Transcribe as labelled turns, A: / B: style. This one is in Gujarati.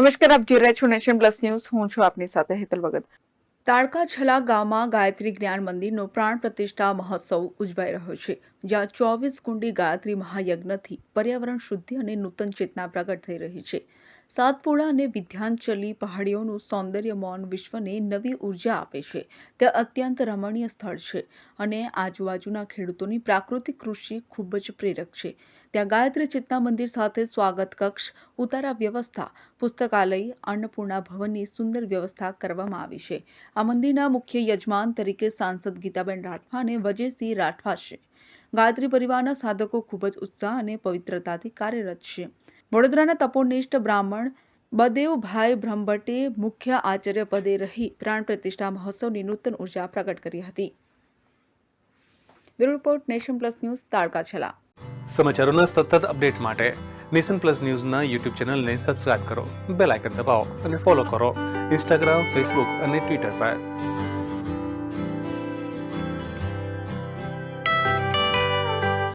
A: નમસ્કાર, આપ જોઈ રહ્યા છો નેશન પ્લસ ન્યૂઝ. હું છું આપની સાથે હેતલ ભગત. તાળકા છલા ગામમાં ગાયત્રી જ્ઞાન મંદિરનો પ્રાણ પ્રતિષ્ઠા મહોત્સવ ઉજવાઈ રહ્યો છે, જ્યાં ચોવીસ કુંડી ગાયત્રી મહાયજ્ઞથી પર્યાવરણ શુદ્ધિ અને નૂતન ચેતના પ્રગટ થઈ રહી છે. સાતપુડા અને વિધ્યાંચલી પહાડીઓનું સૌંદર્ય મૌન વિશ્વને નવી ઊર્જા આપે છે. તે અત્યંત રમણીય સ્થળ છે અને આજુબાજુના ખેડૂતોની પ્રાકૃતિક કૃષિ ખૂબ જ પ્રેરક છે. ત્યાં ગાયત્રી ચેતના મંદિર સાથે સ્વાગત કક્ષ, ઉતારા વ્યવસ્થા, પુસ્તકાલય, અન્નપૂર્ણા ભવનની સુંદર વ્યવસ્થા કરવામાં આવી છે. આ મંદિરના મુખ્ય યજમાન તરીકે સાંસદ ગીતાબેન રાઠવા અને વજયસિંહ રાઠવા છે. ગાયત્રી પરિવારના સાધકો ખૂબ જ ઉત્સાહ અને પવિત્રતાથી કાર્યરત છે. વડોદરાના તપોનિષ્ઠ બ્રાહ્મણ બદેવભાઈ બ્રહ્મભટ્ટે મુખ્ય આચાર્ય પદે રહી પ્રાણ પ્રતિષ્ઠા મહોત્સવની નૂતન ઊર્જા પ્રગટ કરી હતી. રિપોર્ટ નેશન પ્લસ ન્યૂઝ તાળકા છેલા
B: સમાચારોના સતત અપડેટ માટે નેશન પ્લસ ન્યૂઝના યુટ્યુબ ચેનલને સબસ્ક્રાઇબ કરો, બેલ આઇકન દબાવો અને ફોલો કરો ઇન્સ્ટાગ્રામ, ફેસબુક અને ટ્વિટર પર.